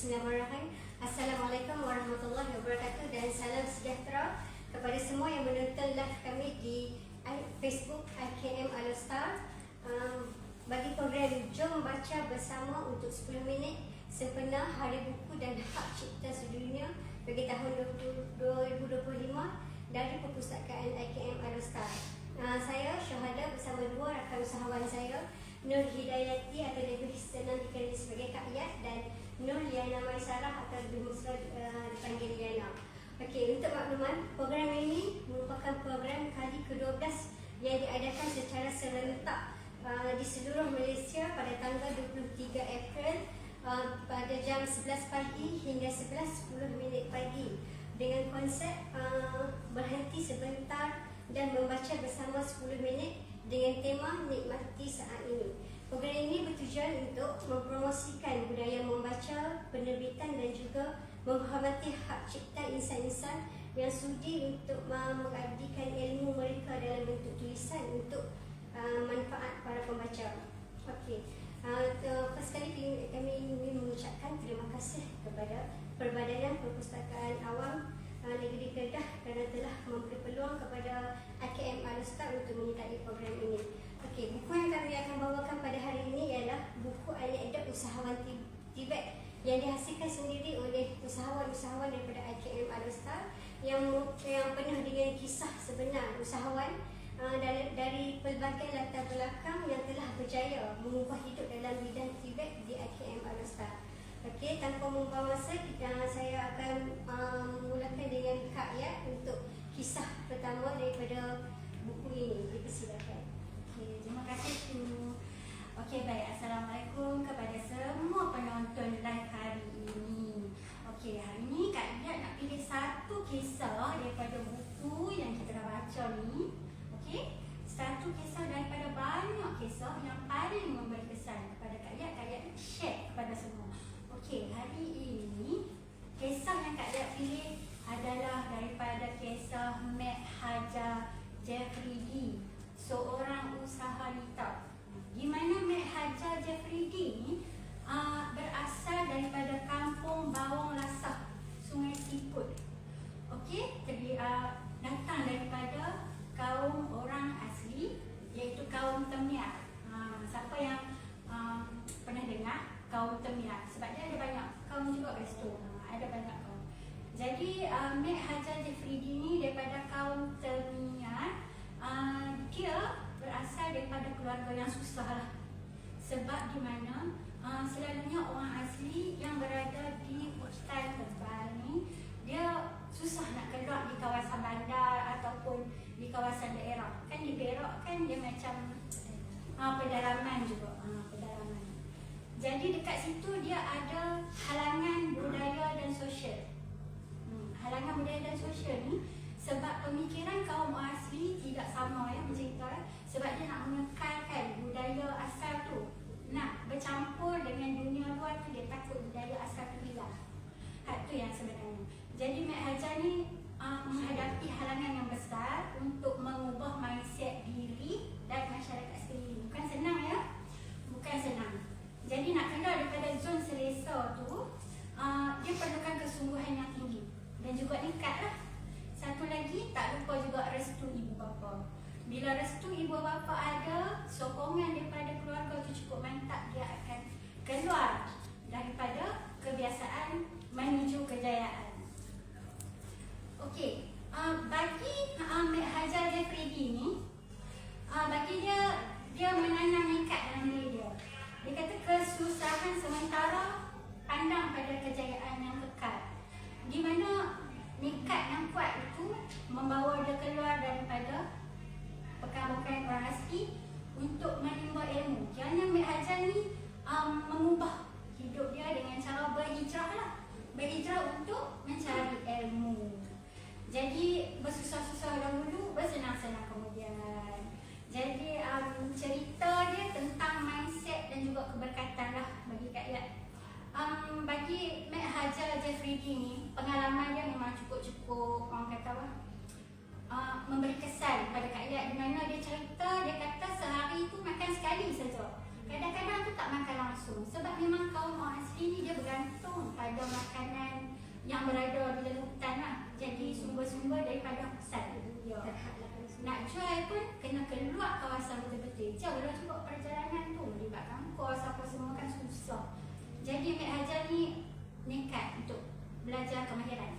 Bismillahirrahmanirrahim. Assalamualaikum warahmatullahi wabarakatuh dan salam sejahtera kepada semua yang menonton live kami di Facebook IKM Alostar. Um, bagi program Jom Baca Bersama untuk 10 minit sempena Hari Buku dan Hak Cipta Sedunia bagi tahun 2025 dari Perpustakaan IKM Alostar. Uh, saya Syahada bersama dua rakan usahawan saya Nur Hidayati atau lebih senang dikenali sebagai Kak Yat dan Nur Liana Maisarah atau lebih uh, dipanggil Liana. Okey, untuk makluman, program ini merupakan program kali ke-12 yang diadakan secara serentak uh, di seluruh Malaysia pada tanggal 23 April uh, pada jam 11 pagi hingga 11.10 minit pagi dengan konsep uh, berhenti sebentar dan membaca bersama 10 minit dengan tema Nikmati Saat Ini. Mempromosikan budaya membaca, penerbitan dan juga menghormati hak cipta insan-insan yang sudi untuk mengabdikan ilmu mereka dalam bentuk tulisan untuk uh, manfaat para pembaca. Okey. Uh, first kali kami ingin mengucapkan terima kasih kepada Perbadanan Perpustakaan Awam uh, Negeri Kedah kerana telah memberi peluang kepada AKM Alustar untuk menyertai program ini. Okey, buku yang kami akan bawakan pada hari ini ialah buku anekdot usahawan Tibet yang dihasilkan sendiri oleh usahawan-usahawan daripada IKM Alustar yang yang penuh dengan kisah sebenar usahawan uh, dari, dari pelbagai latar belakang yang telah berjaya mengubah hidup dalam bidang Tibet di IKM Alustar. Okey, tanpa membuang masa, kita, saya akan um, mulakan dengan Kak Ya untuk kisah pertama daripada buku ini. Dipersilakan. Okay, terima kasih Tu. Okey, baik. Assalamualaikum kepada semua penonton live hari ini. Okey, hari ini Kak Ya nak pilih satu kisah daripada buku yang kita dah baca ni. Okey, satu kisah daripada banyak kisah yang paling memberi kesan kepada Kak Ya. Kak Ya share kepada semua. Okey, hari ini kisah yang Kak Dek pilih adalah daripada kisah Mac Hajar Jeffrey D, seorang usaha litar. Di mana Mac Hajar Jeffrey D ni uh, berasal daripada kampung Bawang Lasah, Sungai Siput. Okey, jadi uh, datang daripada kaum orang asli iaitu kaum Temiar. Uh, siapa yang uh, pernah dengar kaum Temiar sebab dia ada banyak kaum juga kat situ. Ha, ada banyak kaum. Jadi uh, Mek Hajar Jefridi ni daripada kaum Temiar uh, dia berasal daripada keluarga yang susah lah. Sebab di mana uh, selalunya orang asli yang berada di hutan tebal ni dia susah nak keluar di kawasan bandar ataupun di kawasan daerah. Kan di Perak kan dia macam uh, pedalaman juga. Uh, pedalaman. Jadi dekat situ dia ada halangan budaya dan sosial. Hmm, halangan budaya dan sosial ni sebab pemikiran kaum asli tidak sama ya ya. Sebab dia nak mengekalkan budaya asal tu. Nak bercampur dengan dunia luar tu dia takut budaya asal tu hilang. Hak tu yang sebenarnya. Jadi Mek Hajar ni uh, menghadapi halangan yang besar untuk mengubah mindset diri dan masyarakat sekeliling. Bukan senang ya. Bukan senang. Jadi nak keluar daripada zon selesa tu uh, Dia perlukan kesungguhan yang tinggi Dan juga nekat lah Satu lagi tak lupa juga restu ibu bapa Bila restu ibu bapa ada Sokongan daripada keluarga tu cukup mantap Dia akan keluar daripada kebiasaan menuju kejayaan. Okey, uh, bagi uh, Hajar Jeffrey ni Berhijrah untuk mencari ilmu. Jadi bersusah-susah dahulu, bersenang-senang kemudian. Jadi um, cerita dia tentang mindset dan juga keberkatan lah bagi Kak Yat. Um, bagi Mek Hajar Jeffrey D ni, pengalaman dia memang cukup-cukup orang kata apa, uh, memberi kesan pada Kak Yat di mana dia cerita, dia kata sehari tu makan sekali saja. Kadang-kadang tu tak makan langsung sebab memang kaum orang asli ni dia bergantung pada yang berada di dalam hutan lah. Jadi sumber-sumber daripada hutan kan semua. Nak jual pun kena keluar kawasan betul-betul. Jauh lah juga perjalanan tu. Libatkan kos apa semua kan susah. Jadi Mek Hajar ni nekat untuk belajar kemahiran.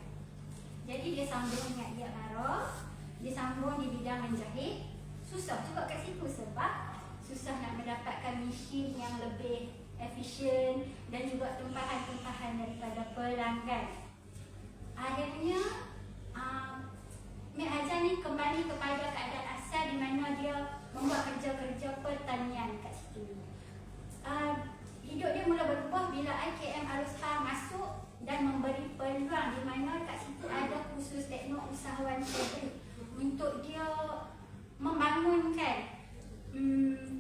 Jadi dia sambung dengan dia Mara. Dia sambung di bidang menjahit. Susah juga kat situ sebab susah nak mendapatkan mesin yang lebih efisien dan juga tempahan-tempahan daripada pelanggan. Akhirnya uh, Mek Hajar ni kembali kepada keadaan asal di mana dia membuat kerja-kerja pertanian kat situ. Uh, hidup dia mula berubah bila IKM Alustar masuk dan memberi peluang di mana kat situ ada khusus teknik usahawan untuk dia membangunkan hmm,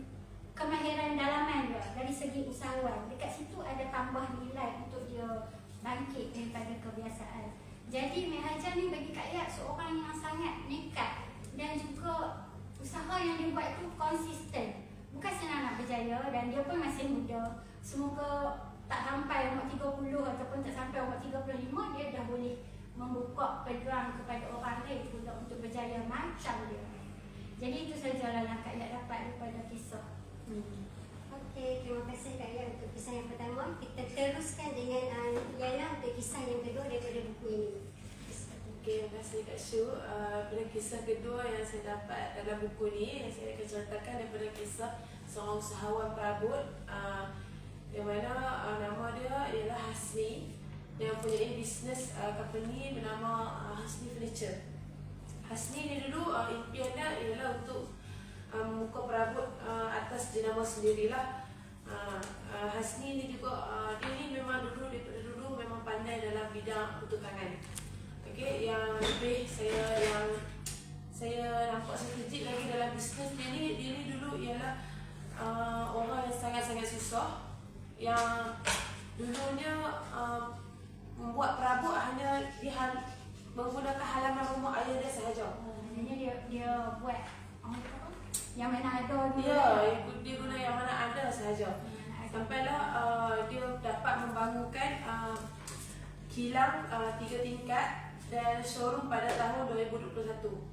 kemahiran dalaman dia dari segi usahawan. Dekat situ ada tambah nilai untuk dia bangkit daripada kebiasaan. Jadi Mek Hajar ni bagi Kak Yat seorang yang sangat nekat dan juga usaha yang dia buat tu konsisten. Bukan senang nak berjaya dan dia pun masih muda. Semoga tak sampai umur 30 ataupun tak sampai umur 35 dia dah boleh membuka peluang kepada orang lain pula untuk berjaya macam dia. Jadi itu sajalah yang Kak Yat dapat daripada kisah. Okey, terima kasih Kak Ya untuk kisah yang pertama. Kita teruskan dengan uh, Yana untuk kisah yang kedua daripada buku ini. Okey, terima kasih Kak Shu. Uh, pada kisah kedua yang saya dapat dalam buku ni, yang saya akan ceritakan daripada kisah seorang usahawan perabot uh, yang mana uh, nama dia ialah Hasni yang mempunyai bisnes uh, company bernama uh, Hasni Furniture. Hasni ni dulu uh, impian dia ialah untuk uh, membuka perabot uh, atas jenama sendirilah. Uh, uh, Hasni ni juga uh, dia ni memang dulu daripada dulu memang pandai dalam bidang untuk tangan. Okey, yang lebih saya yang saya nampak sekejap lagi dalam bisnes dia ni dia ni dulu ialah uh, orang yang sangat-sangat susah yang dulunya uh, membuat perabot hanya di hal, menggunakan halaman rumah ayah dia sahaja. Maknanya dia dia buat? Yang mana ada. Dia dia guna yang mana ada sahaja. Sampailah uh, dia dapat membangunkan uh, kilang uh, tiga tingkat dan showroom pada tahun 2021.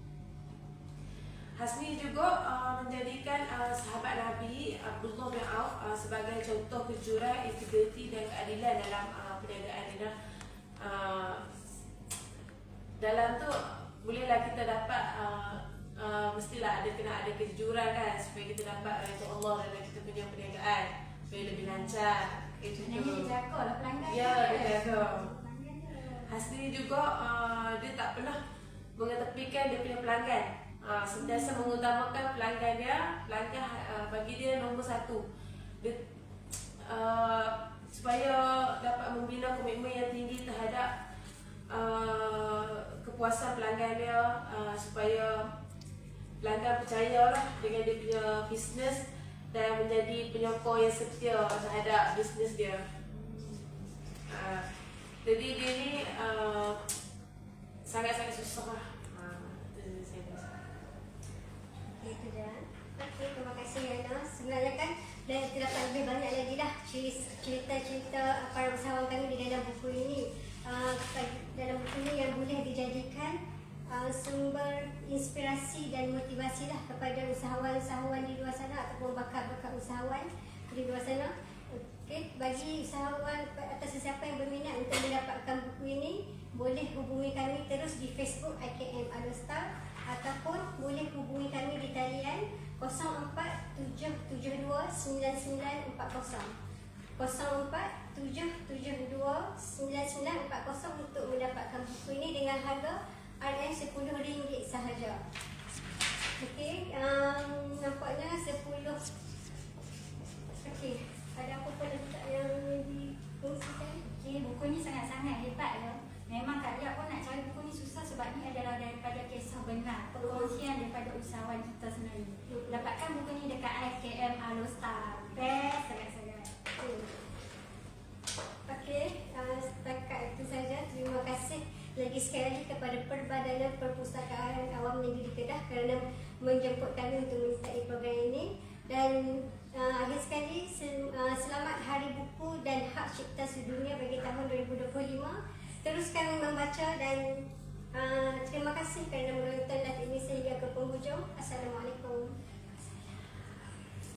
Hasni juga uh, menjadikan uh, sahabat Nabi Abdullah bin Auf uh, sebagai contoh kejuran, integriti dan keadilan dalam uh, perniagaan dia. Uh, dalam tu bolehlah kita dapat uh, uh, mestilah ada kena ada kejujuran kan supaya kita dapat redha Allah dalam kita punya perniagaan supaya lebih lancar. Itu dia jaga lah pelanggan. Ya, dia. Hasni juga uh, dia tak pernah mengetepikan dia punya pelanggan. Uh, sentiasa mengutamakan pelanggan dia, pelanggan uh, bagi dia nombor satu. Dia, uh, supaya dapat membina komitmen yang tinggi terhadap uh, kepuasan pelanggan dia, uh, supaya pelanggan percayalah dengan dia punya bisnes dan menjadi penyokong yang setia terhadap bisnes dia. Uh, jadi dia ni uh, sangat-sangat susah lah. Itu dah. Okey, terima kasih Yana. Sebenarnya kan dan terdapat lebih banyak lagi dah cerita-cerita para usahawan kami di dalam buku ini. Uh, dalam buku ini yang boleh dijadikan uh, sumber inspirasi dan motivasi lah kepada usahawan-usahawan di luar sana ataupun bakat-bakat usahawan di luar sana. Okey, bagi usahawan atau sesiapa yang berminat untuk mendapatkan buku ini, boleh hubungi kami terus di Facebook IKM Alustar ataupun boleh hubungi kami di talian 0477299940 0477299940 untuk mendapatkan buku ini dengan harga RM10 sahaja. Okey, um, nampaknya 10 Okey, ada apa-apa lagi tak yang dikongsikan? Okay, buku ni sangat-sangat hebat ya. Memang Kak Lia pun nak cari buku ni susah sebab ni adalah daripada kisah benar. Perkongsian daripada usahawan kita sendiri. Dapatkan buku ni dekat IKM Alustar. di Kedah kerana menjemput kami untuk mengikuti program ini. Dan uh, akhir sekali sel, uh, selamat Hari Buku dan Hak Cipta Sedunia bagi tahun 2025 teruskan membaca dan uh, terima kasih kerana menonton live ini sehingga ke penghujung. Assalamualaikum.